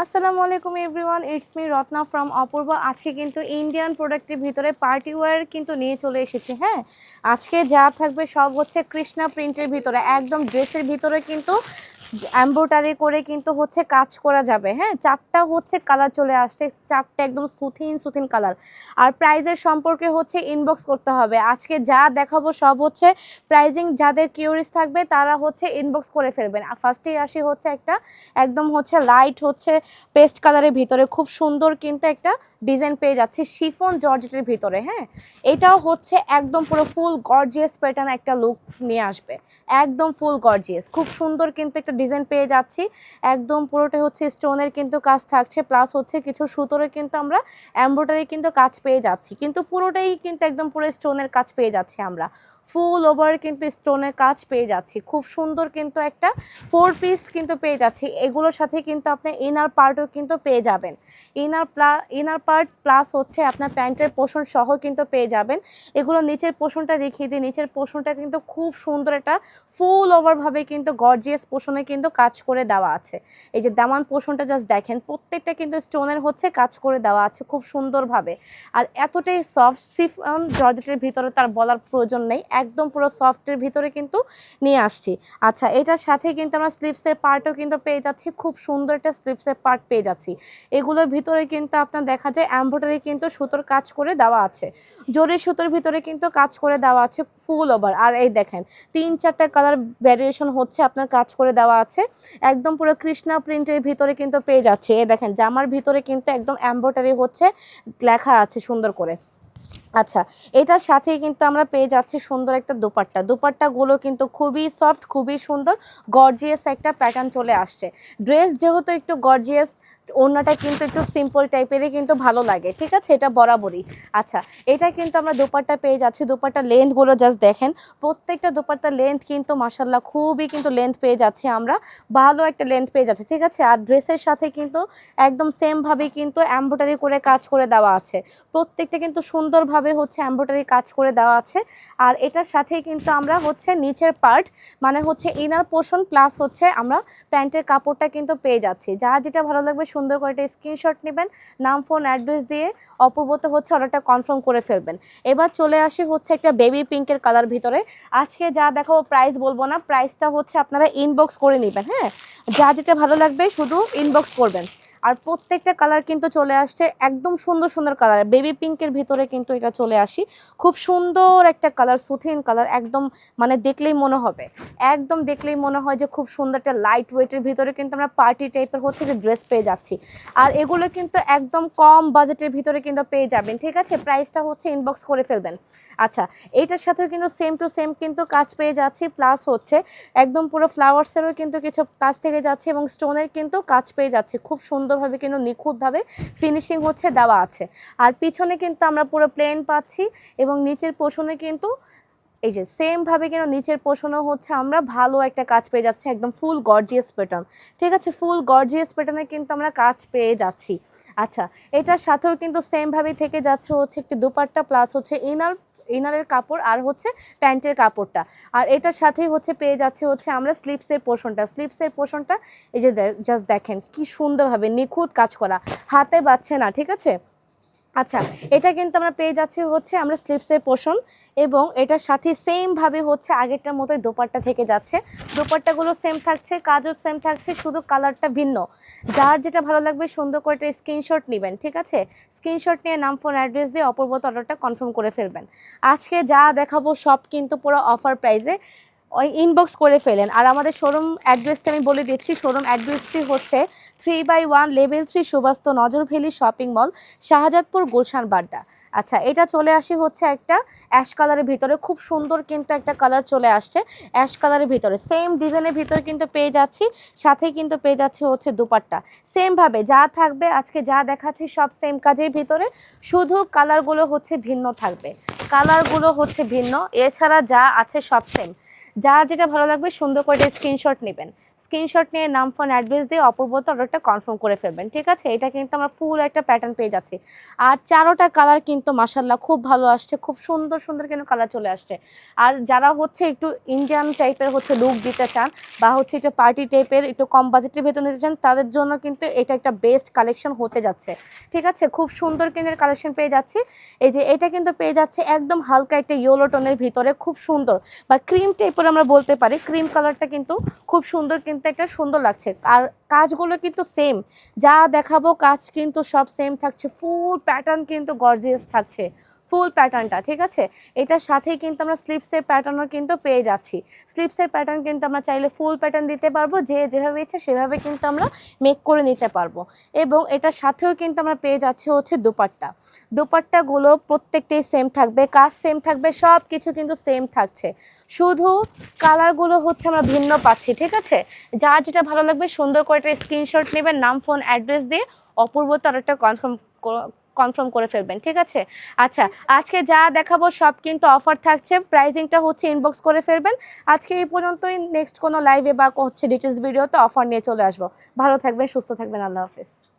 আসসালামু আলাইকুম everyone, it's me Ratna from Apurba. আজকে কিন্তু ইন্ডিয়ান প্রোডাক্টের ভিতরে পার্টি ওয়্যার কিন্তু নিয়ে চলে এসেছি হ্যাঁ? আজকে যা থাকবে সব হচ্ছে কৃষ্ণা প্রিন্টের ভিতরে, একদম ড্রেসের ভিতরে কিন্তু এম্ব্রয়ডারি করে কিন্তু হচ্ছে কাজ করা যাবে। হ্যাঁ চারটা হচ্ছে কালার চলে আসছে, চারটা একদম সুথিন সুথিন কালার আর প্রাইজের সম্পর্কে হচ্ছে ইনবক্স করতে হবে। আজকে যা দেখাবো সব হচ্ছে প্রাইজিং যাদের কিউরিস থাকবে তারা হচ্ছে ইনবক্স করে ফেলবেন। আর ফার্স্টেই আসি হচ্ছে একটা একদম হচ্ছে লাইট হচ্ছে পেস্ট কালারের ভিতরে। খুব সুন্দর কিন্তু একটা ডিজাইন পেয়ে যাচ্ছে শিফন জর্জেটের ভিতরে। হ্যাঁ এটাও হচ্ছে একদম পুরো ফুল গর্জিয়াস প্যাটার্ন একটা লুক নিয়ে আসবে। একদম ফুল গর্জিয়াস খুব সুন্দর কিন্তু একটা ডিজাইন পেয়ে যাচ্ছি। একদম পুরোটাই হচ্ছে স্টোনের কিন্তু কাজ থাকছে প্লাস হচ্ছে কিছু সুতোরে কিন্তু আমরা এমব্রয়ডারি কিন্তু কাজ পেয়ে যাচ্ছি। কিন্তু পুরোটাই কিন্তু একদম পুরো স্টোনের কাজ পেয়ে যাচ্ছি আমরা। ফুল ওভার কিন্তু স্টোনের কাজ পেয়ে যাচ্ছি। খুব সুন্দর কিন্তু একটা ফোর পিস কিন্তু পেয়ে যাচ্ছি। এগুলোর সাথে কিন্তু আপনি ইনার পার্টও কিন্তু পেয়ে যাবেন। ইনার প্লা ইনার পার্ট প্লাস হচ্ছে আপনার প্যান্টের পোষণ সহ কিন্তু পেয়ে যাবেন। এগুলো নিচের পোষণটা দেখিয়ে দিই। নিচের পোষণটা কিন্তু খুব সুন্দর একটা ফুল ওভারভাবে কিন্তু গর্জিয়াস পোষণে কিন্তু কাজ করে দেওয়া আছে। এই যে দামান পোষণটা জাস্ট দেখেন, প্রত্যেকটা কিন্তু স্টোনের হচ্ছে কাজ করে দেওয়া আছে খুব সুন্দরভাবে। আর এতটাই সফট সিফ জর্জেটের ভিতরে তার বলার প্রয়োজন নেই, একদম পুরো সফটের ভিতরে কিন্তু নিয়ে আসছি। আচ্ছা এটার সাথে কিন্তু আমরা স্লিপসের পার্টও কিন্তু পেয়ে যাচ্ছি, খুব সুন্দর একটা স্লিপসের পার্ট পেয়ে যাচ্ছি। এগুলোর ভিতরে কিন্তু আপনার দেখা যায় এমব্রয়ডারি কিন্তু সুতোর কাজ করে দেওয়া আছে। জোরের সুতোর ভিতরে কিন্তু কাজ করে দেওয়া আছে ফুল ওভার আর এই দেখেন, তিন চারটা কালার ভ্যারিয়েশন হচ্ছে আপনার কাজ করে দেওয়া আছে। একদম পুরো কৃষ্ণা প্রিন্টের ভিতরে কিন্তু পেয়ে যাচ্ছে এ দেখেন, জামার ভিতরে কিন্তু একদম এমব্রয়ডারি হচ্ছে, লেখা আছে সুন্দর করে। আচ্ছা এটার সাথেই কিন্তু আমরা পেয়ে যাচ্ছি সুন্দর একটা দুপাট্টা। দুপাট্টাগুলো কিন্তু খুবই সফট খুবই সুন্দর গর্জিয়াস একটা প্যাটার্ন চলে আসছে। ড্রেস যেহেতু একটু গর্জিয়াস ওড়নাটা কিন্তু একটু সিম্পল টাইপেরই কিন্তু ভালো লাগে, ঠিক আছে? এটা বরাবরই। আচ্ছা এটা কিন্তু আমরা দুপাট্টা পেয়ে যাচ্ছি। দুপাট্টা লেন্থগুলো জাস্ট দেখেন। প্রত্যেকটা দুপাট্টার লেন্থ কিন্তু মাসাল্লাহ খুবই কিন্তু লেন্থ পেয়ে যাচ্ছি আমরা। ভালো একটা লেন্থ পেয়ে যাচ্ছে, ঠিক আছে? আর ড্রেসের সাথে কিন্তু একদম সেমভাবে কিন্তু এমব্রয়ডারি করে কাজ করে দেওয়া আছে। প্রত্যেকটা কিন্তু সুন্দরভাবে হচ্ছে এমব্রয়ডারি কাজ করে দেওয়া আছে। আর এটার সাথে কিন্তু আমরা হচ্ছে নিচের পার্ট মানে হচ্ছে ইনার পোর্শন প্লাস হচ্ছে আমরা প্যান্টের কাপড়টা কিন্তু পেয়ে যাচ্ছি। যার যেটা ভালো লাগবে সুন্দর করে একটা স্ক্রিনশট নেবেন, নাম ফোন অ্যাড্রেস দিয়ে অপূর্বত হচ্ছে অর্ডারটা কনফার্ম করে ফেলবেন। এবার চলে আসি হচ্ছে একটা বেবি পিঙ্কের কালার ভিতরে। আজকে যা দেখাবো প্রাইস বলব না প্রাইসটা হচ্ছে আপনারা ইনবক্স করে নেবেন হ্যাঁ? যা যেটা ভালো লাগবে শুধু ইনবক্স করবেন। আর প্রত্যেকটা কালার কিন্তু চলে আসছে একদম সুন্দর সুন্দর কালার বেবি পিঙ্কের ভিতরে কিন্তু এটা চলে আসি। খুব সুন্দর একটা কালার সুথিন কালার একদম মানে দেখলেই মনে হবে। একদম দেখলেই মনে হয় যে খুব সুন্দর একটা লাইট ওয়েটের ভিতরে কিন্তু আমরা পার্টি টাইপের হচ্ছে একটা ড্রেস পেয়ে যাচ্ছি। আর এগুলো কিন্তু একদম কম বাজেটের ভিতরে কিন্তু পেয়ে যাবেন, ঠিক আছে? প্রাইসটা হচ্ছে ইনবক্স করে ফেলবেন। আচ্ছা এইটার সাথেও কিন্তু সেম টু সেম কিন্তু কাজ পেয়ে যাচ্ছি প্লাস হচ্ছে একদম পুরো ফ্লাওয়ার্সেরও কিন্তু কিছু কাজ থেকে যাচ্ছে এবং স্টোনের কিন্তু কাজ পেয়ে যাচ্ছে। খুব সুন্দরভাবে কিন্তু নিখুঁতভাবে ফিনিশিং হচ্ছে, দেওয়া আছে। আর পিছনে কিন্তু আমরা পুরো প্লেন পাচ্ছি এবং নিচের পোষণে কিন্তু এই যে সেমভাবে কিন্তু নিচের পোষণও হচ্ছে, আমরা ভালো একটা কাজ পেয়ে যাচ্ছি, একদম ফুল গর্জিয়াস প্যাটার্ন ঠিক আছে? ফুল গর্জিয়াস প্যাটার্নে কিন্তু আমরা কাজ পেয়ে যাচ্ছি। আচ্ছা এটার সাথেও কিন্তু সেমভাবে থেকে যাচ্ছে হচ্ছে একটি দুপাট্টা প্লাস হচ্ছে ইনার ইনারের কাপড় আর হচ্ছে প্যান্টের কাপড়টা। আর এটার সাথেই হচ্ছে পেয়ে যাচ্ছে হচ্ছে আমরা স্লিপসের পোষণটা স্লিপসের পোষণটা এই যে জাস্ট দেখেন কি সুন্দরভাবে নিখুঁত কাজ করা। হাতে বাচ্ছে না, ঠিক আছে? আচ্ছা এটা কিন্তু আমরা পেয়ে যাচ্ছি হচ্ছে আমরা স্লিপসের পোষণ এবং এটার সাথে সেমভাবে হচ্ছে আগেরটার মতোই দোপাট্টা থেকে যাচ্ছে। দোপাট্টাগুলো সেম থাকছে, কাজও সেম থাকছে, শুধু কালারটা ভিন্ন। যার যেটা ভালো লাগবে সুন্দর করে একটা স্ক্রিনশট নেবেন, ঠিক আছে? স্ক্রিনশট নিয়ে নাম ফোন অ্যাড্রেস দিয়ে অপূর্বত অর্ডারটা কনফার্ম করে ফেলবেন। আজকে যা দেখাবো সব কিন্তু পুরো অফার প্রাইসে ইনবক্স করে ফেলেন। আর আমাদের শোরুম অ্যাড্রেসটা আমি বলে দিচ্ছি শোরুম অ্যাড্রেসটি হচ্ছে three by one level three Subastu Nazar valley shopping mall Shahjadpur Gulshan Badda. আচ্ছা এটা চলে আসি হচ্ছে একটা অ্যাশ কালারের ভিতরে। খুব সুন্দর কিন্তু একটা কালার চলে আসছে অ্যাশ কালারের ভিতরে। সেম ডিজাইনের ভিতরে কিন্তু পেয়ে যাচ্ছি, সাথে কিন্তু পেয়ে যাচ্ছে হচ্ছে দুপাট্টা। সেমভাবে যা থাকবে, আজকে যা দেখাচ্ছি সব সেম কাজের ভিতরে। শুধু কালারগুলো হচ্ছে ভিন্ন থাকবে। কালারগুলো হচ্ছে ভিন্ন। এছাড়া যা আছে সব সেম যার যেটা ভালো লাগবে সুন্দর করে স্ক্রিনশট নেবেন। স্ক্রিনশট নিয়ে নাম, ফোন, অ্যাড্রেস দিয়ে অপূর্বত অর্ডারটা কনফার্ম করে ফেলবেন, ঠিক আছে? এটা কিন্তু আমরা ফুল একটা প্যাটার্ন পেয়ে যাচ্ছি। আর চারোটা কালার কিন্তু মাসাল্লাহ খুব ভালো আসছে, খুব সুন্দর সুন্দর কিন্তু কালার চলে আসছে। আর যারা হচ্ছে একটু ইন্ডিয়ান টাইপের হচ্ছে লুক দিতে চান বা হচ্ছে একটু পার্টি টাইপের একটু কম বাজেটের ভেতর নিতে চান, তাদের জন্য কিন্তু এটা একটা বেস্ট কালেকশন হতে যাচ্ছে, ঠিক আছে? খুব সুন্দর কিনের কালেকশন পেয়ে যাচ্ছি। এই যে এটা কিন্তু পেয়ে যাচ্ছে একদম হালকা একটা ইয়েলো টোনের ভিতরে, খুব সুন্দর। বা ক্রিম টাইপের আমরা বলতে পারি ক্রিম কালারটা কিন্তু খুব সুন্দর কিন্তু একটা সুন্দর লাগছে। আর কাজগুলো কিন্তু সেম যা দেখাবো, কাজ কিন্তু সব সেম থাকছে। ফুল প্যাটার্ন কিন্তু গর্জিয়াস থাকছে। ফুল প্যাটার্নটা, ঠিক আছে? এটার সাথেই কিন্তু আমরা স্লিপসের প্যাটার্নও কিন্তু পেয়ে যাচ্ছি। স্লিপসের প্যাটার্ন কিন্তু আমরা চাইলে ফুল প্যাটার্ন দিতে পারব, যে যেভাবে ইচ্ছে সেভাবে কিন্তু আমরা মেক করে নিতে পারব। এবং এটার সাথেও কিন্তু আমরা পেয়ে যাচ্ছি হচ্ছে দুপাট্টা। দুপাট্টাগুলো প্রত্যেকটাই সেম থাকবে, কাজ সেম থাকবে সব কিছু কিন্তু সেম থাকছে। শুধু কালারগুলো হচ্ছে আমরা ভিন্ন পাচ্ছি, ঠিক আছে? যার যেটা ভালো লাগবে সুন্দর করে একটা স্ক্রিনশট নেবেন, নাম ফোন অ্যাড্রেস দিয়ে অপূর্ব একটা কনফার্ম কনফার্ম করে ফেলবেন, ঠিক আছে? আচ্ছা আজকে যা দেখাবো সব কিন্তু অফার থাকছে প্রাইজিংটা হচ্ছে ইনবক্স করে ফেলবেন। আজকে এই পর্যন্তই নেক্সট কোনো লাইভে বা হচ্ছে ডিটেলস ভিডিওতে অফার নিয়ে চলে আসব। ভালো থাকবেন, সুস্থ থাকবেন, আল্লাহ হাফিজ।